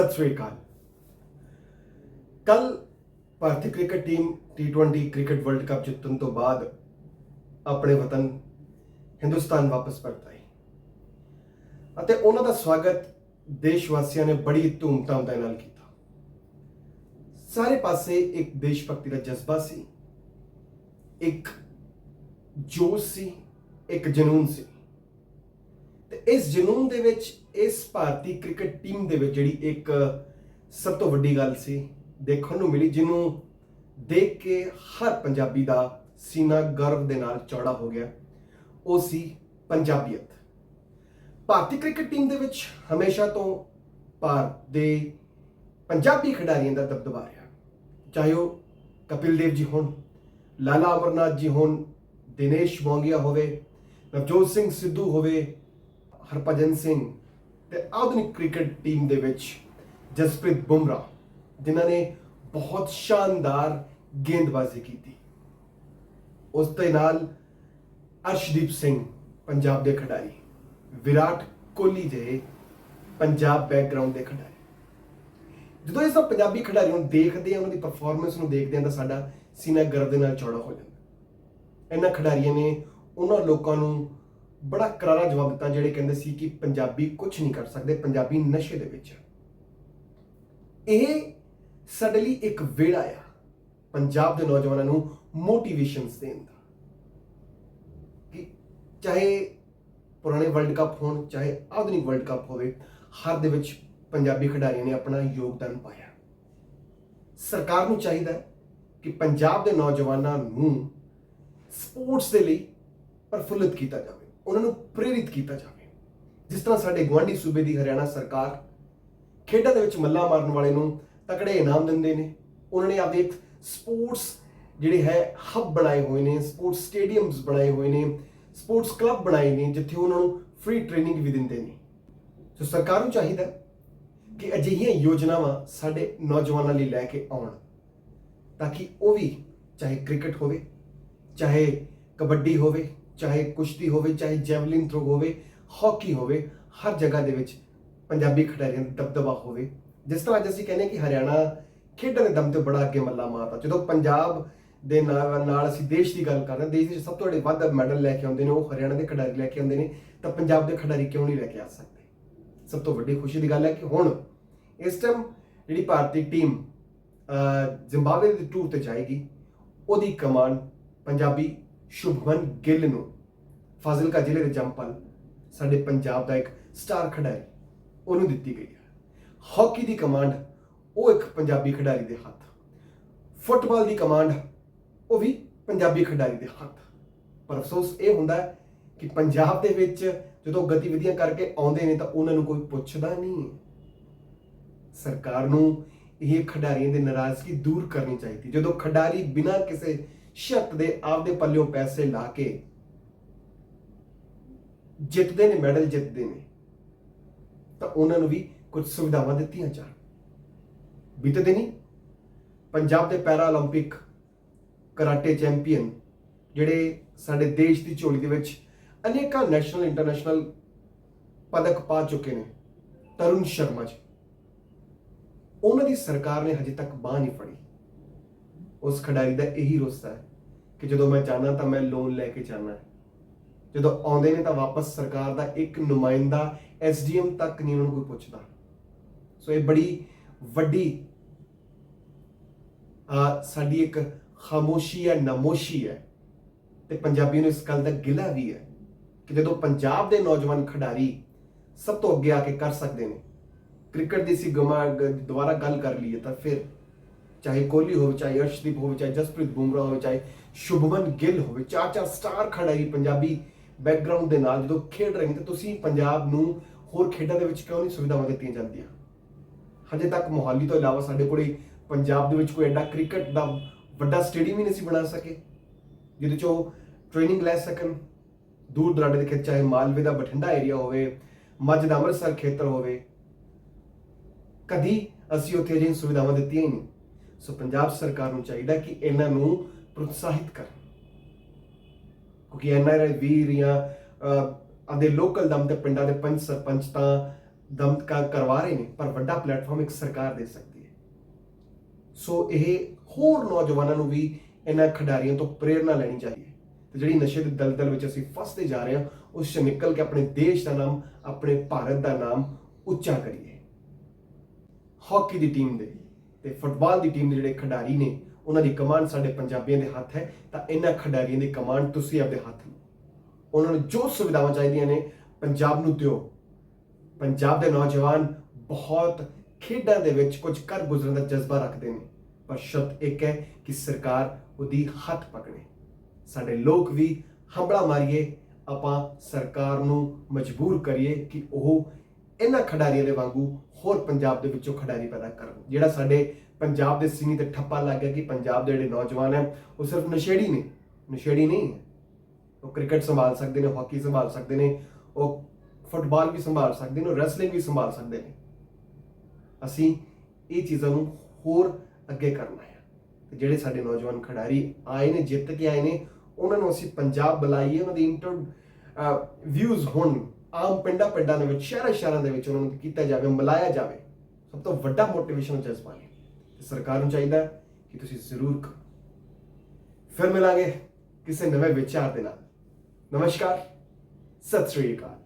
ਸਤਿ ਸ੍ਰੀ ਅਕਾਲ। ਕੱਲ ਭਾਰਤੀ cricket team T20 cricket world cup ਜਿੱਤਣ ਤੋਂ ਬਾਅਦ ਆਪਣੇ ਵਤਨ ਹਿੰਦੁਸਤਾਨ ਵਾਪਸ ਪਰਤ ਆਈ ਅਤੇ ਉਹਨਾਂ ਦਾ ਸਵਾਗਤ ਦੇਸ਼ ਵਾਸੀਆਂ ਨੇ ਬੜੀ ਧੂਮਧਾਮ ਦੇ ਨਾਲ ਕੀਤਾ। ਸਾਰੇ ਪਾਸੇ ਇੱਕ ਦੇਸ਼ ਭਗਤੀ ਦਾ ਜਜ਼ਬਾ ਸੀ, ਇੱਕ ਜੋਸ਼ ਸੀ, ਇੱਕ ਜਨੂਨ ਸੀ। ਤੇ ਇਸ ਜਨੂਨ ਦੇ ਵਿੱਚ, ਇਸ ਭਾਰਤੀ ਕ੍ਰਿਕਟ ਟੀਮ ਦੇ ਵਿੱਚ ਜਿਹੜੀ ਇੱਕ ਸਭ ਤੋਂ ਵੱਡੀ ਗੱਲ ਸੀ, ਦੇਖਣ ਨੂੰ ਮਿਲੀ, ਜਿਹਨੂੰ ਦੇਖ ਕੇ ਹਰ ਪੰਜਾਬੀ ਦਾ ਸੀਨਾ ਗਰਵ ਦੇ ਨਾਲ ਚੌੜਾ ਹੋ ਗਿਆ, ਉਹ ਸੀ ਪੰਜਾਬੀਅਤ। ਭਾਰਤੀ ਕ੍ਰਿਕਟ ਟੀਮ ਦੇ ਵਿੱਚ ਹਮੇਸ਼ਾ ਤੋਂ ਭਾਰਤ ਦੇ ਪੰਜਾਬੀ ਖਿਡਾਰੀਆਂ ਦਾ ਦਬਦਬਾ ਰਿਹਾ। ਚਾਹੇ ਉਹ ਕਪਿਲ ਦੇਵ ਜੀ ਹੋਣ, ਲਾਲਾ ਅਮਰਨਾਥ ਜੀ ਹੋਣ, ਦਿਨੇਸ਼ ਮੋਂਗੀਆ ਹੋਵੇ, ਨਵਜੋਤ ਸਿੰਘ ਸਿੱਧੂ ਹੋਵੇ ਹਰਭਜਨ ਸਿੰਘ ਤੇ ਆਧੁਨਿਕ ਕ੍ਰਿਕਟ ਟੀਮ ਦੇ ਵਿੱਚ ਜਸਪ੍ਰੀਤ ਬੁਮਰਾਹ ਜਿਨ੍ਹਾਂ ਨੇ ਬਹੁਤ ਸ਼ਾਨਦਾਰ ਗੇਂਦਬਾਜ਼ੀ ਕੀਤੀ। ਉਸ ਦੇ ਨਾਲ ਅਰਸ਼ਦੀਪ ਸਿੰਘ, ਪੰਜਾਬ ਦੇ ਖਿਡਾਰੀ, ਵਿਰਾਟ ਕੋਹਲੀ ਜਿਹੇ ਪੰਜਾਬ ਬੈਕਗ੍ਰਾਉਂਡ ਦੇ ਖਿਡਾਰੀ। ਜਦੋਂ ਇਹ ਸਭ ਪੰਜਾਬੀ ਖਿਡਾਰੀਆਂ ਨੂੰ ਦੇਖਦੇ ਆ, ਉਹਨਾਂ ਦੀ ਪਰਫਾਰਮੈਂਸ ਨੂੰ ਦੇਖਦੇ ਆ, ਤਾਂ ਸਾਡਾ ਸੀਨਾ ਗਰਵ ਦੇ ਨਾਲ ਚੌੜਾ ਹੋ ਜਾਂਦਾ। ਇਹਨਾਂ ਖਿਡਾਰੀਆਂ ਨੇ ਉਹਨਾਂ ਲੋਕਾਂ ਨੂੰ ਬੜਾ ਕਰਾਰਾ ਜਵਾਬ ਦਿੱਤਾ ਜਿਹੜੇ ਕਹਿੰਦੇ ਸੀ ਕਿ ਪੰਜਾਬੀ ਕੁਝ ਨਹੀਂ ਕਰ ਸਕਦੇ, ਪੰਜਾਬੀ ਨਸ਼ੇ ਦੇ ਵਿੱਚ। ਇਹ ਸਾਡੇ ਲਈ ਇੱਕ ਵੇੜਾ ਆ, ਪੰਜਾਬ ਦੇ ਨੌਜਵਾਨਾਂ ਨੂੰ ਮੋਟੀਵੇਸ਼ਨਸ ਦੇਣ ਦਾ। ਕਿ ਚਾਹੇ ਪੁਰਾਣੇ ਵਰਲਡ ਕੱਪ ਹੋਣ, ਚਾਹੇ ਆਧੁਨਿਕ ਵਰਲਡ ਕੱਪ ਹੋਵੇ, ਹਰ ਦੇ ਵਿੱਚ ਪੰਜਾਬੀ ਖਿਡਾਰੀਆਂ ਨੇ ਆਪਣਾ ਯੋਗਦਾਨ ਪਾਇਆ। ਸਰਕਾਰ ਨੂੰ ਚਾਹੀਦਾ ਹੈ ਕਿ ਪੰਜਾਬ ਦੇ ਨੌਜਵਾਨਾਂ ਨੂੰ ਸਪੋਰਟਸ ਦੇ ਲਈ ਪ੍ਰਫੁੱਲਿਤ ਕੀਤਾ ਜਾਵੇ। ਉਹਨਾਂ ਨੂੰ ਪ੍ਰੇਰਿਤ ਕੀਤਾ ਜਾਵੇ। ਜਿਸ ਤਰ੍ਹਾਂ ਸਾਡੇ ਗੁਆਂਢੀ ਸੂਬੇ ਦੀ ਹਰਿਆਣਾ ਸਰਕਾਰ ਖੇਡਾਂ ਦੇ ਵਿੱਚ ਮੱਲਾ ਮਾਰਨ ਵਾਲੇ ਨੂੰ ਤਕੜੇ ਇਨਾਮ ਦਿੰਦੇ ਨੇ। ਉਹਨਾਂ ਨੇ ਆਪਦੇ ਇੱਕ ਸਪੋਰਟਸ ਜਿਹੜੇ ਹੈ, ਹੱਬ ਬਣਾਏ ਹੋਏ ਨੇ, ਸਪੋਰਟਸ ਸਟੇਡੀਅਮਸ ਬਣਾਏ ਹੋਏ ਨੇ, ਸਪੋਰਟਸ ਕਲੱਬ ਬਣਾਏ ਨੇ, ਜਿੱਥੇ ਉਹਨਾਂ ਨੂੰ ਫ੍ਰੀ ਟ੍ਰੇਨਿੰਗ ਵੀ ਦਿੰਦੇ ਨੇ। ਸੋ ਸਰਕਾਰ ਨੂੰ ਚਾਹੀਦਾ ਕਿ ਅਜਿਹੀਆਂ ਯੋਜਨਾਵਾਂ ਸਾਡੇ ਨੌਜਵਾਨਾਂ ਲਈ ਲੈ ਕੇ ਆਉਣ, ਤਾਂ ਕਿ ਉਹ ਵੀ ਚਾਹੇ ਕ੍ਰਿਕਟ ਹੋਵੇ, ਚਾਹੇ ਕਬੱਡੀ ਹੋਵੇ ਚਾਹੇ ਕੁਸ਼ਤੀ ਹੋਵੇ, ਚਾਹੇ ਜੈਵਲਿਨ ਥਰੋ ਹੋਵੇ ਹਾਕੀ ਹੋਵੇ, ਹਰ ਜਗ੍ਹਾ ਦੇ ਵਿੱਚ ਪੰਜਾਬੀ ਖਿਡਾਰੀਆਂ ਦਾ ਦਬਦਬਾ ਹੋਵੇ। ਜਿਸ ਤਰ੍ਹਾਂ ਅੱਜ ਅਸੀਂ ਕਹਿੰਦੇ ਹਾਂ ਕਿ ਹਰਿਆਣਾ ਖੇਡਾਂ ਦੇ ਦਮ ਤੇ ਬੜਾ ਅੱਗੇ ਮੱਲਾ ਮਾਰਦਾ ਜਦੋਂ ਪੰਜਾਬ ਦੇ ਨਾਲ ਨਾਲ ਅਸੀਂ ਦੇਸ਼ ਦੀ ਗੱਲ ਕਰ ਰਹੇ ਹਾਂ, ਦੇਸ਼ ਵਿੱਚ ਸਭ ਤੋਂ ਵੱਡੇ ਵੱਧ ਮੈਡਲ ਲੈ ਕੇ ਆਉਂਦੇ ਨੇ, ਉਹ ਹਰਿਆਣਾ ਦੇ ਖਿਡਾਰੀ ਲੈ ਕੇ ਆਉਂਦੇ ਨੇ, ਤਾਂ ਪੰਜਾਬ ਦੇ ਖਿਡਾਰੀ ਕਿਉਂ ਨਹੀਂ ਲੈ ਕੇ ਆ ਸਕਦੇ? ਸਭ ਤੋਂ ਵੱਡੀ ਖੁਸ਼ੀ ਦੀ ਗੱਲ ਹੈ ਕਿ ਹੁਣ ਇਸ ਟਾਈਮ ਜਿਹੜੀ ਭਾਰਤੀ ਟੀਮ ਜ਼ਿੰਬਾਬਵੇ ਦੇ ਟੂਰ ਤੇ ਜਾਏਗੀ, ਉਹਦੀ ਕਮਾਨ ਪੰਜਾਬੀ ਸ਼ੁਭਮਨ ਗਿੱਲ ਨੂੰ ਫਾਜ਼ਿਲਕਾ ਜ਼ਿਲ੍ਹੇ ਦੇ ਜੰਪਲ ਸਾਡੇ ਪੰਜਾਬ ਦਾ ਇੱਕ ਸਟਾਰ ਖਿਡਾਰੀ ਉਹਨੂੰ ਦਿੱਤੀ ਗਈ ਹੈ। ਹਾਕੀ ਦੀ ਕਮਾਂਡ ਉਹ ਇੱਕ ਪੰਜਾਬੀ ਖਿਡਾਰੀ ਦੇ ਹੱਥ, ਫੁੱਟਬਾਲ ਦੀ ਕਮਾਂਡ ਉਹ ਵੀ ਪੰਜਾਬੀ ਖਿਡਾਰੀ ਦੇ ਹੱਥ। ਪਰ ਅਫਸੋਸ ਇਹ ਹੁੰਦਾ ਹੈ ਕਿ ਪੰਜਾਬ ਦੇ ਵਿੱਚ ਜਦੋਂ ਗਤੀਵਿਧੀਆਂ ਕਰਕੇ ਆਉਂਦੇ ਨੇ ਤਾਂ ਉਹਨਾਂ ਨੂੰ ਕੋਈ ਪੁੱਛਦਾ ਨਹੀਂ ਸਰਕਾਰ ਨੂੰ ਇਹ ਖਿਡਾਰੀਆਂ ਦੀ ਨਾਰਾਜ਼ਗੀ ਦੂਰ ਕਰਨੀ ਚਾਹੀਦੀ ਜਦੋਂ ਖਿਡਾਰੀ ਬਿਨਾਂ ਕਿਸੇ ਸ਼ਰਤ ਦੇ ਆਪਦੇ ਪੱਲਿਓਂ ਪੈਸੇ ਲਾ ਕੇ ਜਿੱਤਦੇ ਨੇ ਮੈਡਲ ਜਿੱਤਦੇ ਨੇ ਤਾਂ ਉਹਨਾਂ ਨੂੰ ਵੀ ਕੁਝ ਸੁਵਿਧਾਵਾਂ ਦਿੱਤੀਆਂ ਜਾਣ ਬੀਤੇ ਨਹੀਂ ਪੰਜਾਬ ਦੇ ਪੈਰਾ 올림픽 ਕਰਾਟੇ ਚੈਂਪੀਅਨ ਜਿਹੜੇ ਸਾਡੇ ਦੇਸ਼ ਦੀ ਝੋਲੀ ਦੇ ਵਿੱਚ ਅਨੇਕਾਂ ਨੈਸ਼ਨਲ ਇੰਟਰਨੈਸ਼ਨਲ ਪਦਕ ਪਾ ਚੁੱਕੇ ਨੇ ਤਰੁਣ ਸ਼ਰਮਾ ਜੀ ਉਹਨਾਂ ਦੀ ਸਰਕਾਰ ਨੇ ਹਜੇ ਤੱਕ ਬਾਹ ਨਹੀਂ ਫੜੀ ਉਸ ਖਿਡਾਰੀ ਦਾ ਇਹੀ ਰੋਸਾ ਹੈ ਕਿ ਜਦੋਂ ਮੈਂ ਜਾਣਾ ਤਾਂ ਮੈਂ ਲੋਨ ਲੈ ਕੇ ਜਾਣਾ ਹੈ। ਜਦੋਂ ਆਉਂਦੇ ਨੇ ਤਾਂ ਵਾਪਸ ਸਰਕਾਰ ਦਾ ਇੱਕ ਨੁਮਾਇੰਦਾ ਐਸਡੀਐਮ ਤੱਕ ਨਹੀਂ ਉਹਨਾਂ ਨੂੰ ਕੋਈ ਪੁੱਛਦਾ। ਸੋ ਇਹ ਬੜੀ ਵੱਡੀ ਆ ਸਾਡੀ ਇੱਕ ਖਾਮੋਸ਼ੀ ਹੈ ਨਮੋਸ਼ੀ ਹੈ ਤੇ ਪੰਜਾਬੀ ਨੂੰ ਇਸ ਗੱਲ ਦਾ ਗਿਲਾ ਵੀ ਹੈ ਕਿ ਜਦੋਂ ਪੰਜਾਬ ਦੇ ਨੌਜਵਾਨ ਖਿਡਾਰੀ ਸਭ ਤੋਂ ਅੱਗੇ ਆ ਕੇ ਕਰ ਸਕਦੇ ਨੇ, ਕ੍ਰਿਕਟ ਦੀ ਸੀ ਗਮਾ ਦੁਬਾਰਾ ਗੱਲ ਕਰ ਲਈਏ ਤਾਂ ਫਿਰ ਚਾਹੇ ਕੋਹਲੀ ਹੋਵੇ, ਚਾਹੇ ਅਰਸ਼ਦੀਪ ਹੋਵੇ, ਚਾਹੇ ਜਸਪ੍ਰੀਤ ਬੁਮਰਾਹ ਹੋਵੇ, ਚਾਹੇ ਸ਼ੁਭਮਨ ਗਿੱਲ ਹੋਵੇ, ਚਾਰ ਚਾਰ ਸਟਾਰ ਖਿਡਾਰੀ ਪੰਜਾਬੀ ਬੈਕਗ੍ਰਾਉਂਡ ਦੇ ਨਾਲ ਜਦੋਂ ਖੇਡ ਰਹੇ ਨੇ, ਤਾਂ ਤੁਸੀਂ ਪੰਜਾਬ ਨੂੰ ਹੋਰ ਖੇਡਾਂ ਦੇ ਵਿੱਚ ਕਿਉਂ ਨਹੀਂ ਸੁਵਿਧਾਵਾਂ ਦਿੱਤੀਆਂ ਜਾਂਦੀਆਂ? ਹਜੇ ਤੱਕ ਮੋਹਾਲੀ ਤੋਂ ਇਲਾਵਾ ਸਾਡੇ ਕੋਲੇ ਪੰਜਾਬ ਦੇ ਵਿੱਚ ਕੋਈ ਐਡਾ ਕ੍ਰਿਕਟ ਦਾ ਵੱਡਾ ਸਟੇਡੀਅਮ ਹੀ ਨਹੀਂ ਸੀ ਬਣਾ ਸਕੇ, ਜਿਹਦੇ 'ਚ ਉਹ ਟ੍ਰੇਨਿੰਗ ਲੈ ਸਕਣ, ਦੂਰ ਦਰਾਡੇ ਦੇ ਖੇਤ ਚਾਹੇ ਮਾਲਵੇ ਦਾ ਬਠਿੰਡਾ ਏਰੀਆ ਹੋਵੇ, ਮੱਝ ਦਾ ਅੰਮ੍ਰਿਤਸਰ ਖੇਤਰ ਹੋਵੇ, ਕਦੀ ਅਸੀਂ ਉੱਥੇ ਅਜਿਹੀਆਂ ਸੁਵਿਧਾਵਾਂ ਦਿੱਤੀਆਂ ਹੀ ਨਹੀਂ। ਸੋ ਪੰਜਾਬ ਸਰਕਾਰ ਨੂੰ ਚਾਹੀਦਾ ਕਿ ਇਹਨਾਂ ਨੂੰ ਪ੍ਰੋਤਸਾਹਿਤ ਕਰਨ। ਕਿਉਂਕਿ ਐਨਆਰਆਈ ਵੀਰ ਜਾਂ ਅਹ, ਆਪਦੇ ਲੋਕਲ ਦਮ ਤੇ ਪਿੰਡਾਂ ਦੇ ਪੰਚ ਸਰਪੰਚ ਤਾਂ ਦਮ ਕ- ਕਰਵਾ ਰਹੇ ਨੇ ਪਰ ਵੱਡਾ ਪਲੇਟਫਾਰਮ ਇੱਕ ਸਰਕਾਰ ਦੇ ਸਕਦੀ ਹੈ। ਸੋ ਇਹ ਹੋਰ ਨੌਜਵਾਨਾਂ ਨੂੰ ਵੀ ਇਹਨਾਂ ਖਿਡਾਰੀਆਂ ਤੋਂ ਪ੍ਰੇਰਣਾ ਲੈਣੀ ਚਾਹੀਦੀ ਹੈ। ਤੇ ਜਿਹੜੀ ਨਸ਼ੇ ਦੇ ਦਲਦਲ ਵਿੱਚ ਅਸੀਂ ਫਸਦੇ ਜਾ ਰਹੇ ਹਾਂ ਉਸ 'ਚ ਨਿਕਲ ਕੇ ਆਪਣੇ ਦੇਸ਼ ਦਾ ਨਾਮ ਆਪਣੇ ਭਾਰਤ ਦਾ ਨਾਮ ਉੱਚਾ ਕਰੀਏ। ਹਾਕੀ ਦੀ ਟੀਮ ਦੇ। ਤੇ ਫੁੱਟਬਾਲ ਦੀ ਟੀਮ ਦੇ ਜਿਹੜੇ ਖਿਡਾਰੀ ਨੇ, ਉਹਨਾਂ ਦੀ ਕਮਾਂਡ ਸਾਡੇ ਪੰਜਾਬੀਆਂ ਦੇ ਹੱਥ ਹੈ, ਤਾਂ ਇਹਨਾਂ ਖਿਡਾਰੀਆਂ ਦੀ ਕਮਾਂਡ ਤੁਸੀਂ ਆਪਣੇ ਹੱਥ ਲਓ। ਉਹਨਾਂ ਨੂੰ ਜੋ ਸੁਵਿਧਾਵਾਂ ਚਾਹੀਦੀਆਂ ਨੇ, ਪੰਜਾਬ ਨੂੰ ਦਿਓ। ਪੰਜਾਬ ਦੇ ਨੌਜਵਾਨ ਬਹੁਤ ਖੇਡਾਂ ਦੇ ਵਿੱਚ ਕੁਝ ਕਰ ਗੁਜ਼ਰਨ ਦਾ ਜਜ਼ਬਾ ਰੱਖਦੇ ਨੇ, ਪਰ ਸ਼ਰਤ ਇੱਕ ਹੈ ਕਿ ਸਰਕਾਰ ਉਹਦੀ ਹੱਥ ਪਕੜੇ। ਸਾਡੇ ਲੋਕ ਵੀ ਹੰਬੜਾ ਮਾਰੀਏ, ਆਪਾਂ ਸਰਕਾਰ ਨੂੰ ਮਜਬੂਰ ਕਰੀਏ ਕਿ ਉਹ ਇਹਨਾਂ ਖਿਡਾਰੀਆਂ ਦੇ ਵਾਂਗੂ ਹੋਰ ਪੰਜਾਬ ਦੇ ਵਿੱਚੋਂ ਖਿਡਾਰੀ ਪੈਦਾ ਕਰਨ। ਜਿਹੜਾ ਸਾਡੇ ਪੰਜਾਬ ਦੇ ਸੀਨੀ ਤੇ ਠੱਪਾ ਲੱਗ ਗਿਆ ਕਿ ਪੰਜਾਬ ਦੇ ਜਿਹੜੇ ਨੌਜਵਾਨ ਹੈ, ਉਹ ਸਿਰਫ ਨਸ਼ੇੜੀ ਨੇ। ਨਸ਼ੇੜੀ ਨਹੀਂ ਹੈ। ਉਹ ਕ੍ਰਿਕਟ ਸੰਭਾਲ ਸਕਦੇ ਨੇ ਹਾਕੀ ਸੰਭਾਲ ਸਕਦੇ ਨੇ, ਉਹ ਫੁੱਟਬਾਲ ਵੀ ਸੰਭਾਲ ਸਕਦੇ ਨੇ, ਉਹ ਰੈਸਲਿੰਗ ਵੀ ਸੰਭਾਲ ਸਕਦੇ ਨੇ। ਅਸੀਂ ਇਹ ਚੀਜ਼ਾਂ ਨੂੰ ਹੋਰ ਅੱਗੇ ਕਰਨਾ ਹੈ। ਤੇ ਜਿਹੜੇ ਸਾਡੇ ਨੌਜਵਾਨ ਖਿਡਾਰੀ ਆਏ ਨੇ, ਜਿੱਤ ਕੇ ਆਏ ਨੇ, ਉਹਨਾਂ ਨੂੰ ਅਸੀਂ ਪੰਜਾਬ ਬੁਲਾਈਏ, ਉਹਨਾਂ ਦੇ ਇੰਟਰ ਵਿਊਜ਼ ਹੋਣ। ਆਮ ਪਿੰਡਾਂ ਪਿੰਡਾਂ ਦੇ ਵਿੱਚ, ਸ਼ਹਿਰਾਂ ਸ਼ਹਿਰਾਂ ਦੇ ਵਿੱਚ ਉਹਨਾਂ ਨੂੰ ਕੀਤਾ ਜਾਵੇ, ਮਿਲਾਇਆ ਜਾਵੇ, ਸਭ ਤੋਂ ਵੱਡਾ ਮੋਟੀਵੇਸ਼ਨ ਜਜ਼ਬਾ ਹੈ। ਤੇ ਸਰਕਾਰ ਨੂੰ ਚਾਹੀਦਾ ਕਿ ਤੁਸੀਂ ਜ਼ਰੂਰ ਕਰੋ। ਫਿਰ ਮਿਲਾਂਗੇ ਕਿਸੇ ਨਵੇਂ ਵਿਚਾਰ ਦੇ ਨਾਲ। ਨਮਸਕਾਰ, ਸਤਿ ਸ੍ਰੀ ਅਕਾਲ।